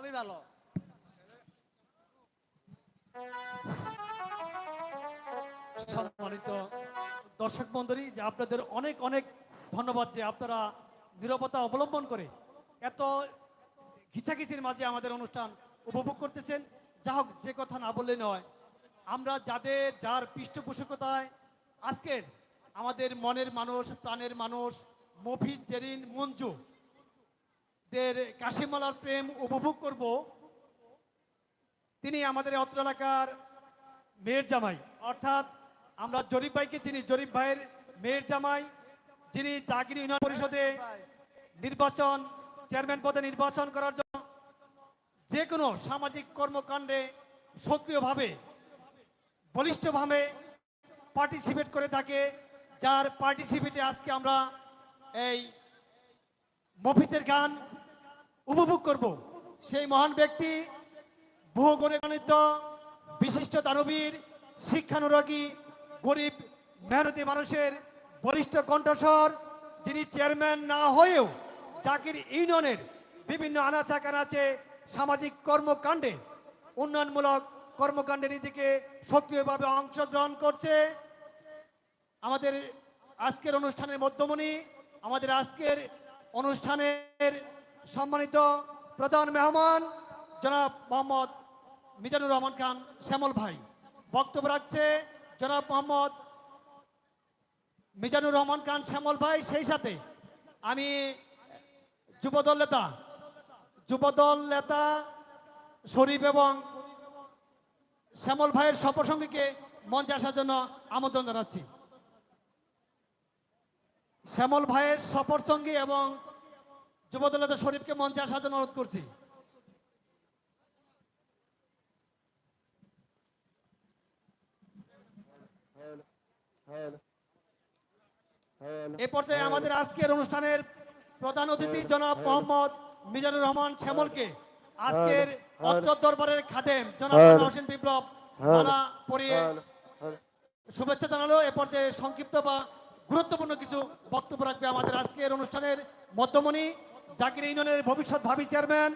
সবই ভালো। সম্মানিত দর্শক মন্ডলী, যে আপনাদের অনেক অনেক ধন্যবাদ যে আপনারা নিরবতা অবলম্বন করে এত ঘিচাঘিচির মাঝে আমাদের অনুষ্ঠান উপভোগ করতেছেন। যা হোক, যে কথা না বললে নয়, আমরা যাদের, যার পৃষ্ঠপোষকতায় আজকের আমাদের মনের মানুষ, প্রাণের মানুষ, মফিজ জেরিন মঞ্জু দের কাশিমালার প্রেম উপভোগ করব। তিনি আমাদের অত্র এলাকার মেয়ের জামাই। অর্থাৎ আমরা জরিফ ভাইকে চিনি। জরিফ ভাইয়ের মেয়ের জামাই, যিনি চাকরি ইউনিয়ন পরিষদে নির্বাচন, চেয়ারম্যান পদে নির্বাচন করার জন্য যে কোনো সামাজিক কর্মকাণ্ডে সক্রিয়ভাবে, বলিষ্ঠভাবে পার্টিসিপেট করে থাকে, যার পার্টিসিপেটে আজকে আমরা এই মফিজের গান উপভোগ করব। সেই মহান ব্যক্তি বহু গুণে গণিত, বিশিষ্ট দানবীর, শিক্ষানুরাগী, গরিব, মেহনতি মানুষের বলিষ্ঠ কণ্ঠস্বর, যিনি চেয়ারম্যান না হয়েও চাকির ইউনিয়নের বিভিন্ন আনাচা কানাচে সামাজিক কর্মকাণ্ডে উন্নয়নমূলক কর্মকাণ্ডে নিজেকে সক্রিয়ভাবে অংশগ্রহণ করছে। আমাদের আজকের অনুষ্ঠানের মধ্যমণি, আমাদের আজকের অনুষ্ঠানের সম্মানিত প্রধান মেহমান, জনাব মোহাম্মদ মিজানুর রহমান খান শ্যামল ভাই। বক্তব্য রাখছে জনাব মোহাম্মদ মিজানুর রহমান খান শ্যামল ভাই, সেই সাথে আমি যুবদল নেতা যুবদল নেতা শরীফ এবং শ্যামল ভাইয়ের সপসঙ্গীকে মঞ্চে আসার জন্য আমন্ত্রণ জানাচ্ছি। শ্যামল ভাইয়ের সফর সঙ্গী এবং যুবদল নেতা শরীফকে মঞ্চে আসার জন্য অনুরোধ করছি। এ পর্যায়ে আমাদের আজকের অনুষ্ঠানের প্রধান অতিথি জনাব মোহাম্মদ মিজানুর রহমান শ্যামলকে আজকের অত্র দরবারের খাদেম জনাব হোসেন বিপ্লব মালা পরিয়ে শুভেচ্ছা জানালো। এ পর্যায়ে সংক্ষিপ্ত বা গুরুত্বপূর্ণ কিছু বক্তব্য রাখবে আমাদের আজকের অনুষ্ঠানের মধ্যমণি জাকির ইউনিয়নের ভবিষ্যৎ ভাবি চেয়ারম্যান।